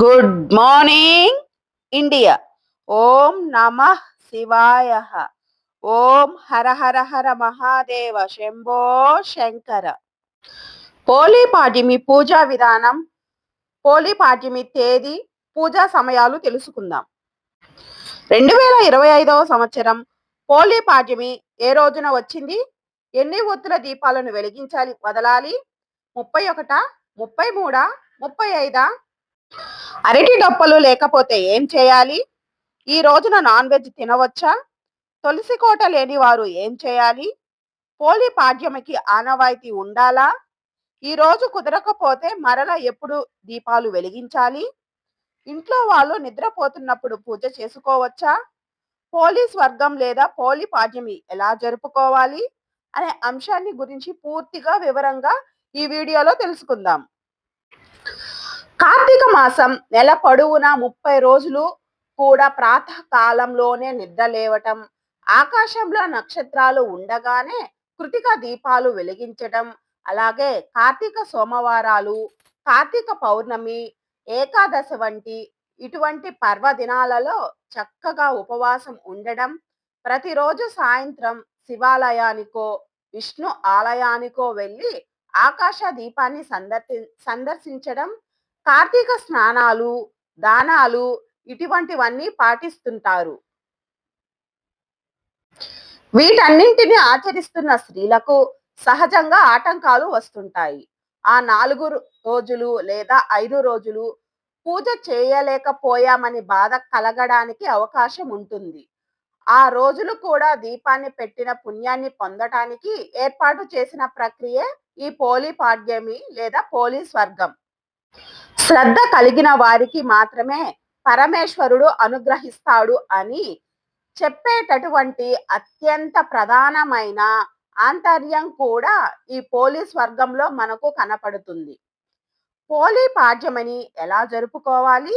Good morning India ఓం నమ శివాయ. ఓం హర హర హర మహాదేవ శంభో శంకర. పోలీ పాడ్యమి పూజా విధానం పోలీ పాడ్యమి తేదీ పూజా సమయాలు తెలుసుకుందాం. రెండు వేల ఇరవై ఐదవ సంవత్సరం పోలీ పాడ్యమి ఏ రోజున వచ్చింది? ఎన్ని ఒత్తుల దీపాలను వెలిగించాలి? వదలాలి? ముప్పై ఒకట? ముప్పై మూడా? ముప్పై ఐదా? అరటి డొప్పలు లేకపోతే ఏం చేయాలి? ఈ రోజున నాన్ వెజ్ తినవచ్చా? తులసి కోట లేని వారు ఏం చేయాలి? పోలి పాడ్యమికి ఆనవాయితీ ఉండాలా? ఈ రోజు కుదరకపోతే మరల ఎప్పుడు దీపాలు వెలిగించాలి? ఇంట్లో వాళ్ళు నిద్రపోతున్నప్పుడు పూజ చేసుకోవచ్చా? పోలీస్ వర్గం లేదా పోలి పాడ్యమి ఎలా జరుపుకోవాలి? అనే అంశాన్ని గురించి పూర్తిగా వివరంగా ఈ వీడియోలో తెలుసుకుందాం. కార్తీక మాసం నెల పొడవునా ముప్పై రోజులు కూడా ప్రాతకాలంలోనే నిద్రలేవటం నిద్ర లేవటం ఆకాశంలో నక్షత్రాలు ఉండగానే కృతిక దీపాలు వెలిగించటం అలాగే కార్తీక సోమవారాలు కార్తీక పౌర్ణమి ఏకాదశి వంటి ఇటువంటి పర్వదినాలలో చక్కగా ఉపవాసం ఉండడం ప్రతిరోజు సాయంత్రం శివాలయానికో విష్ణు ఆలయానికో వెళ్ళి ఆకాశ దీపాన్ని సందర్శి సందర్శించడం కార్తీక స్నానాలు దానాలు ఇటువంటివన్నీ పాటిస్తుంటారు. వీటన్నింటిని ఆచరిస్తున్న స్త్రీలకు సహజంగా ఆటంకాలు వస్తుంటాయి. ఆ నాలుగు రోజులు లేదా ఐదు రోజులు పూజ చేయలేకపోయామని బాధ కలగడానికి అవకాశం ఉంటుంది. ఆ రోజులు కూడా దీపాన్ని పెట్టిన పుణ్యాన్ని పొందటానికి ఏర్పాటు చేసిన ప్రక్రియ ఈ పోలీ పాడ్యమి లేదా పోలీ స్వర్గం శ్రద్ధ కలిగిన వారికి మాత్రమే పరమేశ్వరుడు అనుగ్రహిస్తాడు అని చెప్పేటటువంటి అత్యంత ప్రధానమైన ఆంతర్యం కూడా ఈ పోలీస్ వర్గంలో మనకు కనపడుతుంది. పోలీ పాడ్యమని ఎలా జరుపుకోవాలి?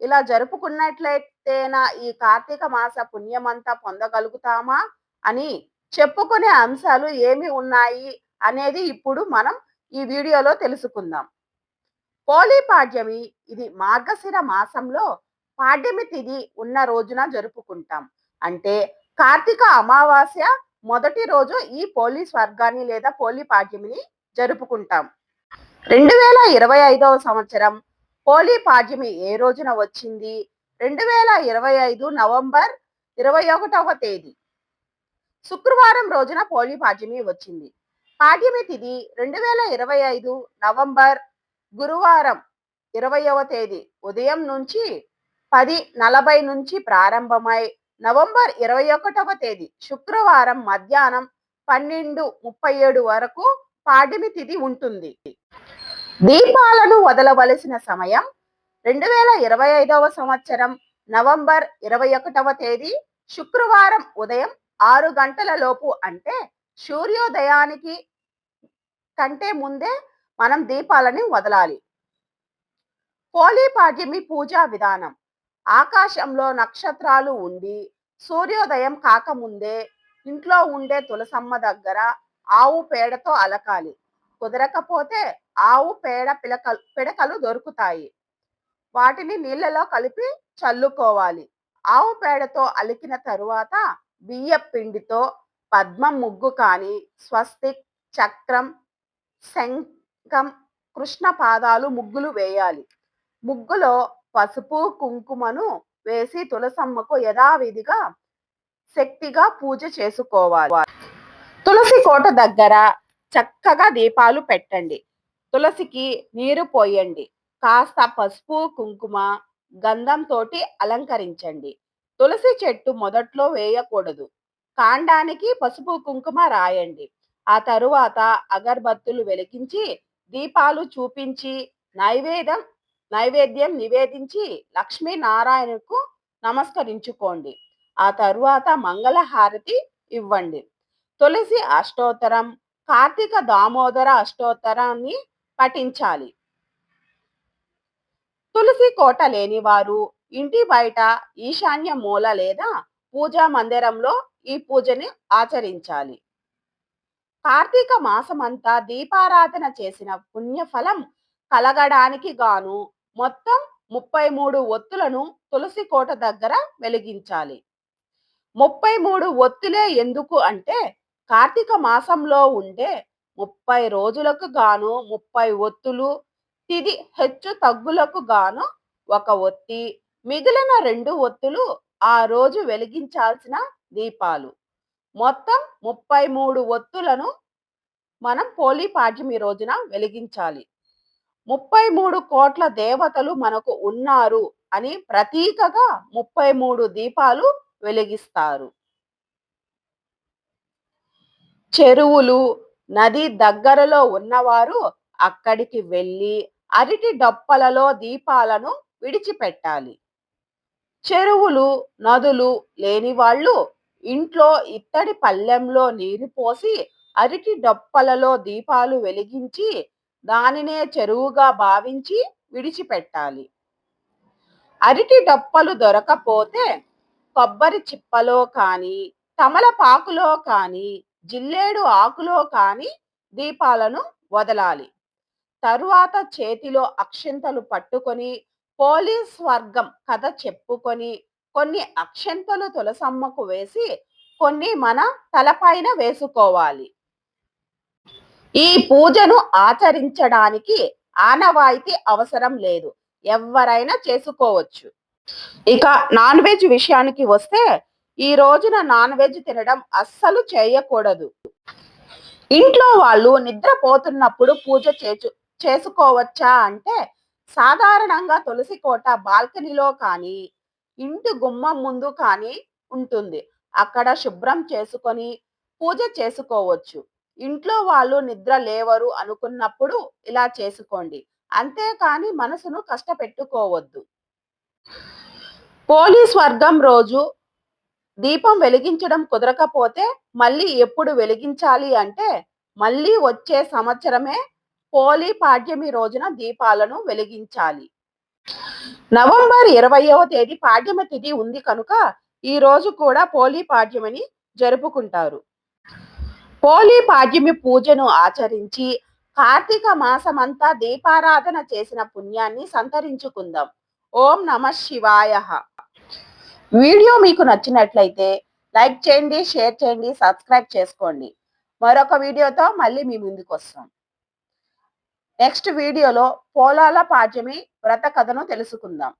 ఇలా జరుపుకున్నట్లయితేనా ఈ కార్తీక మాస పుణ్యమంతా పొందగలుగుతామా? అని చెప్పుకునే అంశాలు ఏమి ఉన్నాయి అనేది ఇప్పుడు మనం ఈ వీడియోలో తెలుసుకుందాం. పోలిపాడ్యమి ఇది మార్గశిర మాసంలో పాడ్యమి తిథి ఉన్న రోజున జరుపుకుంటాం. అంటే కార్తీక అమావాస్య మొదటి రోజు ఈ పోలీ స్వర్గాన్ని లేదా పోలీ పాడ్యమిని జరుపుకుంటాం. రెండు వేల ఇరవై ఐదవ సంవత్సరం పోలీ పాడ్యమి ఏ రోజున వచ్చింది? రెండు వేల ఇరవై ఐదు నవంబర్ ఇరవై ఒకటవ తేదీ. శుక్రవారం రోజున పోలీ పాడ్యమి వచ్చింది. పాడ్యమి తిథి రెండు వేల ఇరవై ఐదు నవంబర్ గురువారం ఇరవయవ తేదీ ఉదయం నుంచి పది నలభై నుంచి ప్రారంభమై నవంబర్ ఇరవై ఒకటవ తేదీ శుక్రవారం మధ్యాహ్నం పన్నెండు ముప్పై ఏడు వరకు పాడిమి తిథి ఉంటుంది. దీపాలను వదలవలసిన సమయం రెండు వేల ఇరవై ఐదవ సంవత్సరం నవంబర్ ఇరవై ఒకటవ తేదీ శుక్రవారం ఉదయం ఆరు గంటల లోపు అంటే సూర్యోదయానికి కంటే ముందే మనం దీపాలని వదలాలి. హోలీ పాడ్యమి పూజా విధానం. ఆకాశంలో నక్షత్రాలు ఉండి సూర్యోదయం కాకముందే ఇంట్లో ఉండే తులసమ్మ దగ్గర ఆవు పేడతో అలకాలి. కుదరకపోతే ఆవు పేడ పిలకలు పిడకలు దొరుకుతాయి. వాటిని నీళ్ళలో కలిపి చల్లుకోవాలి. ఆవు పేడతో అలికిన తరువాత బియ్య పిండితో పద్మం ముగ్గు కానీ స్వస్తిక్ చక్రం శంఖం కృష్ణ పాదాలు ముగ్గులు వేయాలి. ముగ్గులో పసుపు కుంకుమను వేసి తులసమ్మకు యథావిధిగా శక్తిగా పూజ చేసుకోవాలి. తులసి కోట దగ్గర చక్కగా దీపాలు పెట్టండి. తులసికి నీరు పోయండి. కాస్త పసుపు కుంకుమ గంధంతో అలంకరించండి. తులసి చెట్టు మొదట్లో వేయకూడదు. కాండానికి పసుపు కుంకుమ రాయండి. ఆ తరువాత అగర్బత్తులు వెలిగించి దీపాలు చూపించి నైవేద్యం నైవేద్యం నివేదించి లక్ష్మీనారాయణకు నమస్కరించుకోండి. ఆ తరువాత మంగళహారతి ఇవ్వండి. తులసి అష్టోత్తరం కార్తీక దామోదర అష్టోత్తరాన్ని పఠించాలి. తులసి కోట లేనివారు ఇంటి బయట ఈశాన్య మూల లేదా పూజా మందిరంలో ఈ పూజని ఆచరించాలి. కార్తీక మాసమంతా దీపారాధన చేసిన పుణ్యఫలం కలగడానికి గాను మొత్తం ముప్పై మూడు ఒత్తులను తులసి కోట దగ్గర వెలిగించాలి. ముప్పై మూడు ఒత్తులే ఎందుకు అంటే కార్తీక మాసంలో ఉండే ముప్పై రోజులకు గాను ముప్పై ఒత్తులు తిది హెచ్చు తగ్గులకు గాను ఒక ఒత్తి మిగిలిన రెండు ఒత్తులు ఆ రోజు వెలిగించాల్సిన దీపాలు. మొత్తం ముప్పై మూడు ఒత్తులను మనం పోలీ ఈ రోజున వెలిగించాలి. ముప్పై మూడు కోట్ల దేవతలు మనకు ఉన్నారు అని ప్రతీకగా ముప్పై మూడు దీపాలు వెలిగిస్తారు. చెరువులు నది దగ్గరలో ఉన్నవారు అక్కడికి వెళ్ళి అరటి డొప్పలలో దీపాలను విడిచిపెట్టాలి. చెరువులు నదులు లేని వాళ్ళు ఇంట్లో ఇత్తడి పళ్ళెంలో నీరు పోసి అరటి డొప్పలలో దీపాలు వెలిగించి దానినే చెరువుగా భావించి విడిచిపెట్టాలి. అరటి డొప్పలు దొరకపోతే కొబ్బరి చిప్పలో కానీ తమలపాకులో కానీ జిల్లేడు ఆకులో కానీ దీపాలను వదలాలి. తరువాత చేతిలో అక్షంతలు పట్టుకొని పోలీస్ వర్గం కథ చెప్పుకొని కొన్ని అక్షంతలు తులసమ్మకు వేసి కొన్ని మన తలపైన వేసుకోవాలి. ఈ పూజను ఆచరించడానికి ఆనవాయితీ అవసరం లేదు. ఎవరైనా చేసుకోవచ్చు. ఇక నాన్ వెజ్ విషయానికి వస్తే ఈ రోజున నాన్ వెజ్ తినడం అస్సలు చేయకూడదు. ఇంట్లో వాళ్ళు నిద్రపోతున్నప్పుడు పూజ చేసు చేసుకోవచ్చా అంటే సాధారణంగా తులసి కోట బాల్కనీలో కానీ ఇంటి గుమ్మం ముందు కానీ ఉంటుంది. అక్కడ శుభ్రం చేసుకొని పూజ చేసుకోవచ్చు. ఇంట్లో వాళ్ళు నిద్ర లేవరు అనుకున్నప్పుడు ఇలా చేసుకోండి. అంతేకాని మనసును కష్టపెట్టుకోవద్దు. పోలీస్ వర్గం రోజు దీపం వెలిగించడం కుదరకపోతే మళ్ళీ ఎప్పుడు వెలిగించాలి అంటే మళ్ళీ వచ్చే సంవత్సరమే పోలీ పాడ్యమి రోజున దీపాలను వెలిగించాలి. నవంబర్ ఇరవయవ తేదీ పాడ్యమ తిథి ఉంది కనుక ఈ రోజు కూడా పోలీ పాడ్యమని జరుపుకుంటారు. పోలీ పాడ్యమి పూజను ఆచరించి కార్తీక మాసమంతా దీపారాధన చేసిన పుణ్యాన్ని సంతరించుకుందాం. ఓం నమ శివాయ. వీడియో మీకు నచ్చినట్లయితే లైక్ చేయండి షేర్ చేయండి సబ్స్క్రైబ్ చేసుకోండి. మరొక వీడియోతో మళ్ళీ మీ ముందుకు వస్తాం నెక్స్ట్ వీడియోలో పోలాల పాడ్యమి వ్రత కథను తెలుసుకుందాం.